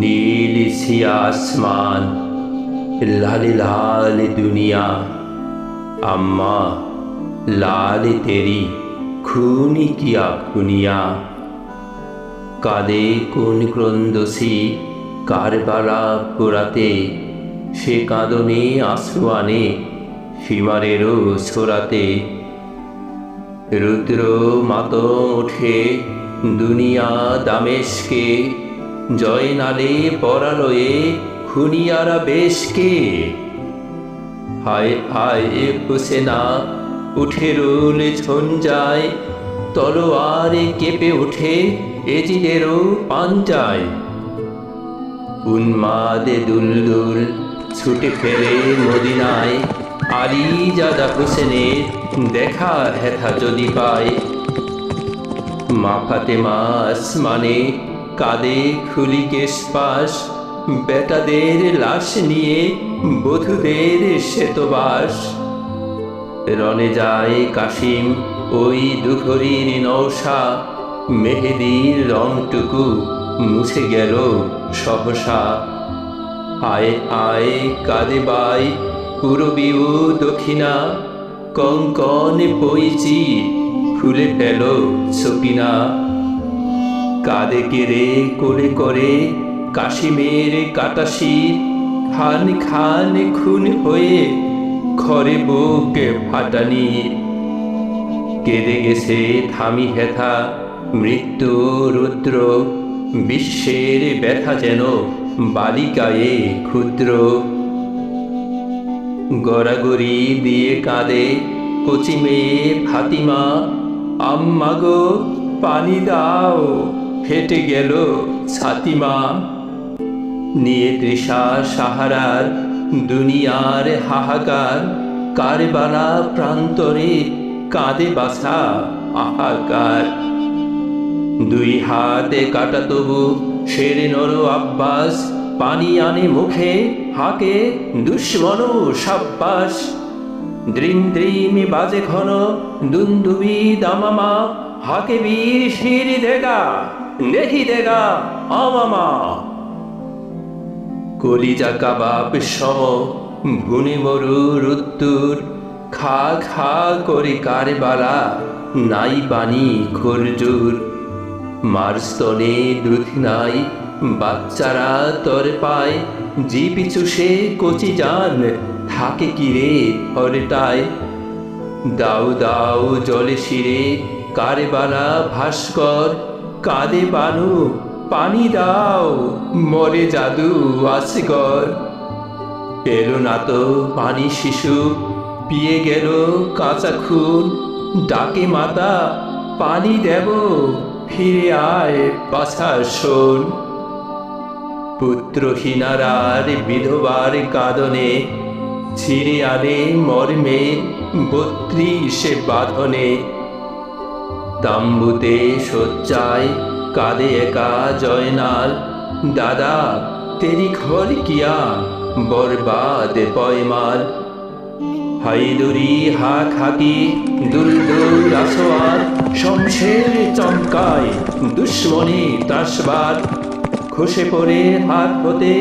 নীল C আসমান, লালে লাল দুনিয়া। আম্মা, লালি তেরি খুনি কিয়া খুনিয়া কাদে কোন ক্রন্দসি কারবালা পোড়াতে? সে কাঁদনে আশ্রু আনে সীমারেরও সোরাতে রুদ্র মাত উঠে দুনিয়া দামেশকে জয়নালে পরালয়ে খুনিয়ারা বেশকে। হায় হায় হুসেনা, উঠে রোল ঝঞ্ঝায় তলোয়ারে কেঁপে ওঠে এজিদেরও পাঞ্জায় উন্মাদে দুলদুল ছুটে ফেলে মদিনায় আলী জাদা হোসেনের দেখা হেথা যদি পায়। মা ফাতেমা আসমানে কাঁদে খুলি কেশপাশ বেটাদের লাশ নিয়ে বধূদের শ্বেতবাস। রনে যায় কাশিম ওই দুঘরির নৌসা মেহেদির রংটুকু মুছে গেল সহসা। আয় আয় কাঁদে বাই পূরবী ও দক্ষিণা, কঙ্কন পইচি খুলে ফেল সপিনা কাঁদে কেড়ে করে করে, কাশিমের কাটাশির খান খান খুন হয়ে ঘরে বুক ফাটানি। কেঁদে গেছে থামি হেথা, মৃত্যু রুদ্র, বিশ্বের ব্যথা যেন বালিকায়ে ক্ষুদ্র। গড়াগড়ি দিয়ে কাঁদে কচি মেয়ে ফাতিমা আম্মা গো পানি দাও। হেঁটে গেল ছাতিমা। নিয়ে তৃষা সাহারার দুনিয়ার হাহাকার, কারবালা প্রান্তরে কাঁদে বাসা আহাকার। দুই হাতে কাটা তবু শের নর আব্বাস, পানি আনে মুখে হাকে দুশ্মন সাব্বাস। দ্রিম দ্রিম বাজে ঘন দুন্দুবি দামামা, হাকে বীর শির দেগা। নেহি আমামা কলিজা কাবাব সম ভুনি মরু রুত্তুর খা খা করে কারবালা, নাই পানি খরজুর। মার স্তনে দুধ নাই, বাচ্চারা তর পায় জি পিছু সে কচি যান, থাকে কিরে হরেটায় দাও দাও জলে শিরে, কারবালা ভাস্কর কাঁদে বানু, পানি দাও, মরে জাদু আসগর পেল না তো পানি শিশু, পিয়ে গেল কাঁচা খুন। ডাকে মাতা, পানি দেব, ফিরে আয় পাছা শোন। পুত্রহীনারার বিধবার কাঁদনে, ছিঁড়ে আনে মর্মে, বত্রিশে বাঁধনে। তাম্বুতে শয্যায় কাঁদে একা জয়নাল। দাদা, তেরি ঘর কিয়া? বরবাদ পয়মাল। হাইদুরি হা খাকি দুলদুল আসোয়ার শমশের চমকায়, দুশ্মনী তাসবার খসে পড়ে হাত হতে,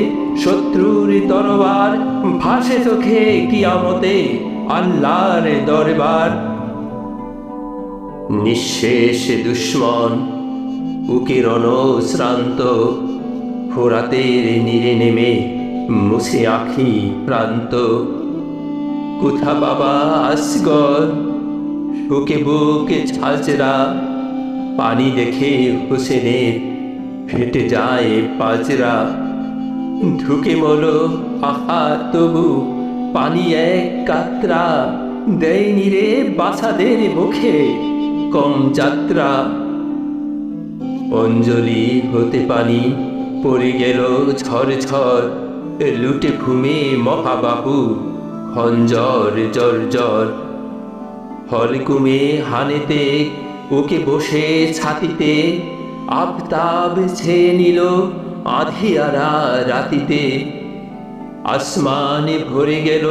শত্রুর তরবার ভাসে চোখে কিয়ামতে, আল্লাহর দরবার। নিঃশেষ দুশ্মন, উকিরণ শ্রান্ত, ফোরাতের নীরে নেমে মুছে আখি প্রান্ত। কোথা বাবা আসগর? বুকে বুকে ছাচরা পানি দেখে হোসেনের ফেটে যায় পাজরা ঢুকে বলো, আহা, তবু পানি এক কাতরা, দেয়নি রে বাছাদের মুখে। কম যাত্রা। অঞ্জলি হতে পানি পড়ে গেল ঝড় ঝড়, লুটে ঘুমে মহাবাবু হঞ্জর জর জর। হলকুমে হানেতে, ওকে বসে ছাতিতে, আফতাব ছেয়ে নিল আধিয়ারা রাতিতে। আসমানে ভরে গেল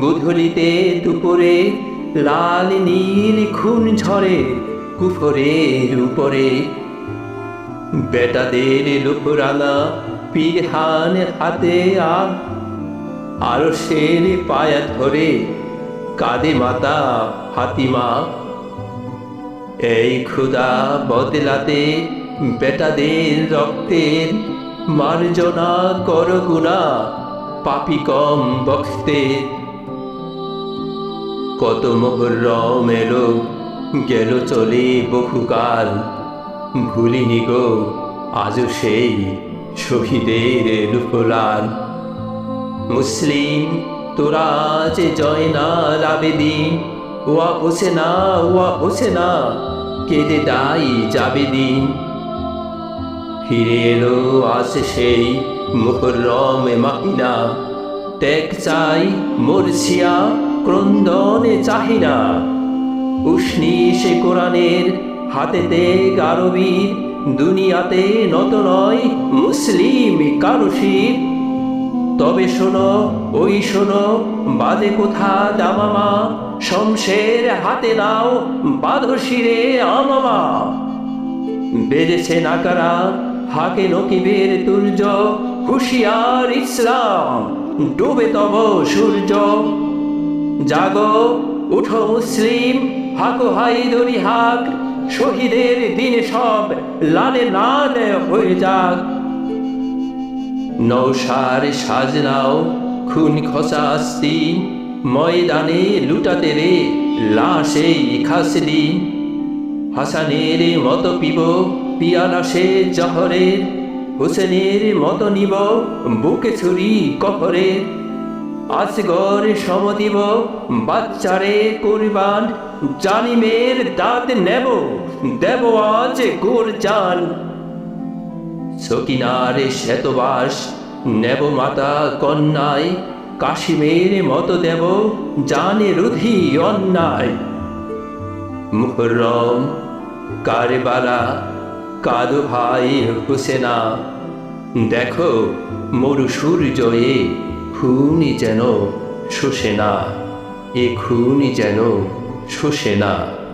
গুধলিতে দুপুরে লাল নীল খুন ঝরে কুফরের উপরে। বেটাদের লুপুরানা পিরহান হাতে আ আরও শের পায়া ধরে কাঁদে মাতা ফাতিমা। এই ক্ষুদা বদলাতে বেটাদের রক্তের মার্জনা কর গুণা, পাপি কম বক্তে কত মোহরম এলো গেল চলে বহুকাল। ভুলিনি গো, আজও সেই শহীদের লুফলাল মুসলিম, তোরা যে জয়নাল আবেদিন ওয়া হোসেনা ওয়া না, কেঁদে দাই যাবে দিন। ফিরে এলো আজ সেই মুহরম মাহিনা ত্যাগ চাই মরছিয়া ক্রন্দনে চাহিনা। উষ্ণি সে কোরআনের হাতেতে গারবীর, দুনিয়াতে নত নয় মুসলিম কারুশির তবে শোনো, ওই শোনো, বাজে কোথা দামামা, শমশের হাতে নাও বাঁধো শিরে আমামা। বেজেছে নাকারা, হাকে নকিবের তুর্য হুশিয়ার ইসলাম, ডুবে তব সূর্য। জাগো, উঠো মুসলিম, হাকো হাই দরি হাক, শহীদের দিনে সব লালে লাল হয়ে যাক। নৌসার সাজনাও খুন খসা খসাস্তি ময়দানে লুটাতে রে লাশে খাসলি। হাসানের মতো পিব পিয়ালা সে জহরের, হোসেনের মতো নিব, বুকে ছুরি কহরে আসগর সমদিব, বাচ্চারে কুরবান জালিমের দাঁত নেব, দেব আজ গোর জান সকিনারে শ্বেতবাস, নেব মাতা কন্যায়, কাশিমের মতো দেব, জানে রুধি অন্যায়। মুহরম কারবালা কাদু ভাই হুসেনা, দেখো মরু সূর্যয়ে খুনি যেন শোষে না এ খুনি যেন শোষে না।